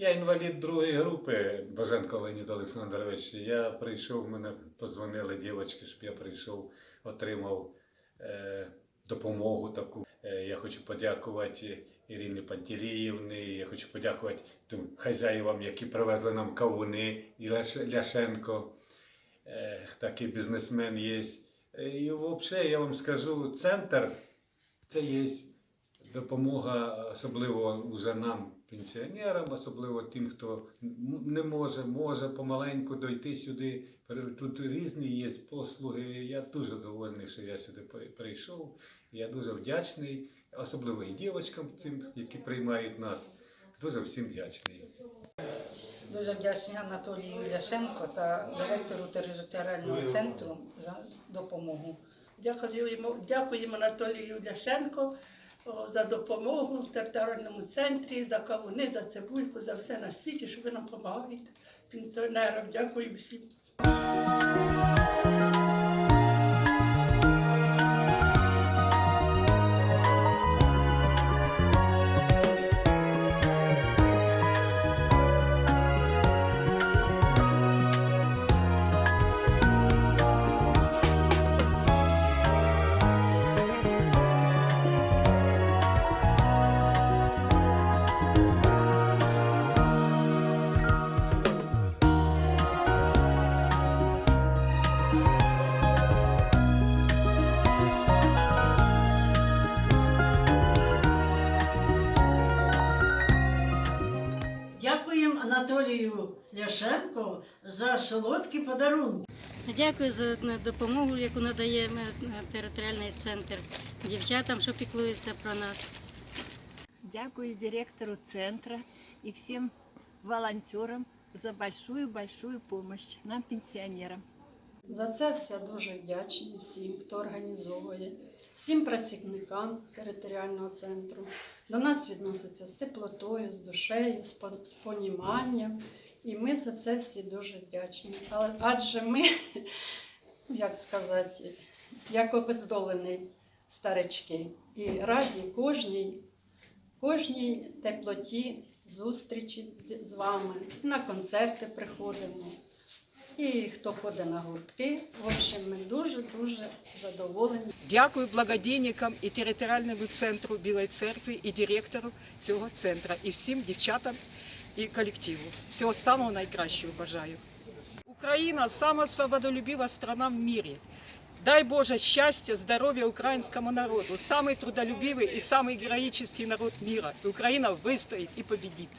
Я інвалід другої групи, Баженко Леонід Олександрович. Я прийшов, мене подзвонили дівчатки, щоб я прийшов, отримав е, допомогу таку. Е, я хочу подякувати Ірині Пантеліївні, я хочу подякувати тим хазяївам, які привезли нам кавуни, і Ляш- Ляшенко, е, такий бізнесмен є. Е, І взагалі я вам скажу, центр це є допомога, особливо вже нам, пенсіонерам, особливо тим, хто не може, може помаленьку дойти сюди. Тут різні є послуги. Я дуже довольний, що я сюди прийшов. Я дуже вдячний, особливо і дівчатам, цим, які приймають нас. Дуже всім вдячний. Дуже вдячні Анатолію Ляшенко та директору територіального центру за допомогу. Дякуємо, дякуємо Анатолію Ляшенко за допомогу в територіальному центрі, за кавуни, за цибульку, за все на світі, що ви нам допомагаєте пенсіонерам. Дякую всім. Дякуємо Анатолію Ляшенко за солодкі подарунки. Дякую за допомогу, яку надає територіальний центр дівчатам, що піклуються про нас. Дякую директору центра и всем волонтерам за большую-большую помощь нам, пенсионерам. За це все дуже вдячні всім, хто організовує, всім працівникам територіального центру. До нас відносяться з теплотою, з душею, з поніманням. І ми за це всі дуже вдячні. Але адже ми, як сказати, як обездолені старички, і раді кожній, кожній теплоті, зустрічі з- вами. На концерти приходимо І хто ходить на гуртки. В общем, ми дуже-дуже задоволені. Дякую благодійникам і територіальному центру Білої церкви, і директору цього центру, і всім дівчатам і колективу. Всього самого найкращого бажаю. Україна сама свободолюбива страна в мире. Дай Боже счастья, здоровья украинскому народу. Самый трудолюбивый и самый героический народ мира. И Украина выстоит и победит.